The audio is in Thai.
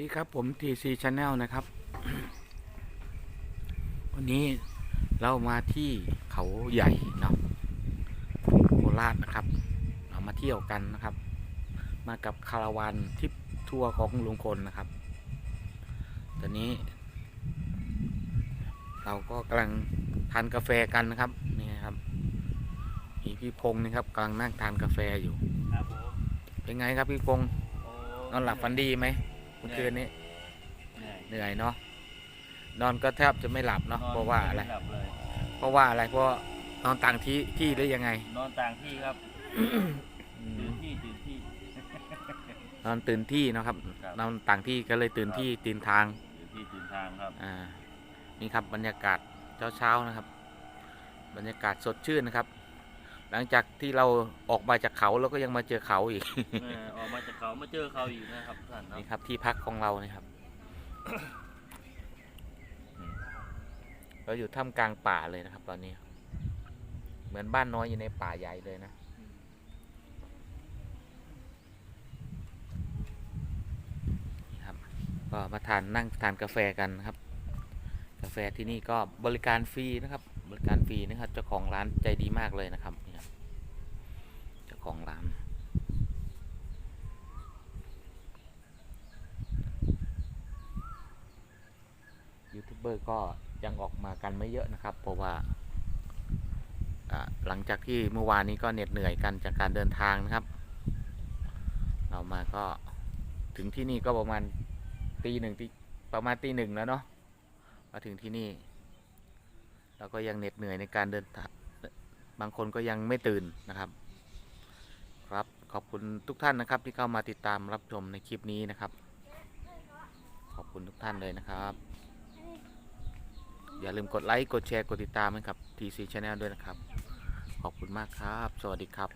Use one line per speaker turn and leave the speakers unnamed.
ดีครับผม TC Channel นะครับ วันนี้เรามาที่เขาใหญ่เนาะโคราชนะครับ เรามาเที่ยวกันนะครับ มากับคาราวานทริปทัวร์ของลุงพลนะครับ ตอนนี้ เราก็กำลังทานกาแฟกันนะครับนี่ครับมีพี่พงศ์นะครับกำลังนั่งทานกาแฟอยู่
ครับผม
เป็นไงครับพี่พงศ์
โอ้
นอนหลับฝันดีไหมเมื่อคืนนี้
เหนื่อย
เหนื่อยเนาะนอนก็แทบจะไม่หลับเนาะ
นอน
เพราะว่าอะไร
ม่หลับเลย
เพราะว่าอะไรเพราะนอนต่างที่ที่หรือยังไง
นอนต่างที่ครับ
อื
ตื่
ม
นที่ตื่นที่
นอนตื่นที่เนาะครับ
ครับ
นอนต่างที่ก็เลยตื่นที่ตื่นทาง
ตื่นที่ตื่นทางครับ
อ่านี่ครับบรรยากาศเช้าๆนะครับ บรรยากาศสดชื่นนะครับ หลังจากที่เราออกมาจากเขาเราก็ยังมาเจอเขาอีก
เออออกมาจากเขามาเจอเขาอีกนะครับท่านเนาะ
นี่ครับที่พักของเรานี่ครับอืมเราอยู่ท่ามกลางป่าเลยนะครับ ตอนนี้ เหมือนบ้านน้อยอยู่ในป่าใหญ่เลยนะนี่ครับก็มาทานนั่งทานกาแฟกันนะครับ กาแฟที่นี่ก็บริการฟรีนะครับ บริการฟรีนะครับ เจ้าของร้านใจดีมากเลยนะครับนี่ครับเจ้าของร้าน ยูทูบเบอร์ก็ยังออกมากันไม่เยอะนะครับ เพราะว่าหลังจากที่เมื่อวานนี้ก็เหน็ดเหนื่อยกันจากการเดินทางนะครับ เรามาก็ถึงที่นี่ก็ประมาณตีหนึ่งตีประมาณตีหนึ่งแล้วเนาะมาถึงที่นี่ เราก็ยังเหน็ดเหนื่อยในการเดินทางบางคนก็ยังไม่ตื่นนะครับ ครับขอบคุณทุกท่านนะครับ ที่เข้ามาติดตามรับชมในคลิปนี้นะครับ ขอบคุณทุกท่านเลยนะครับ อย่าลืมกดไลค์กดแชร์กดติดตามให้กับ TC Channel ด้วยนะครับ ขอบคุณมากครับ สวัสดีครับ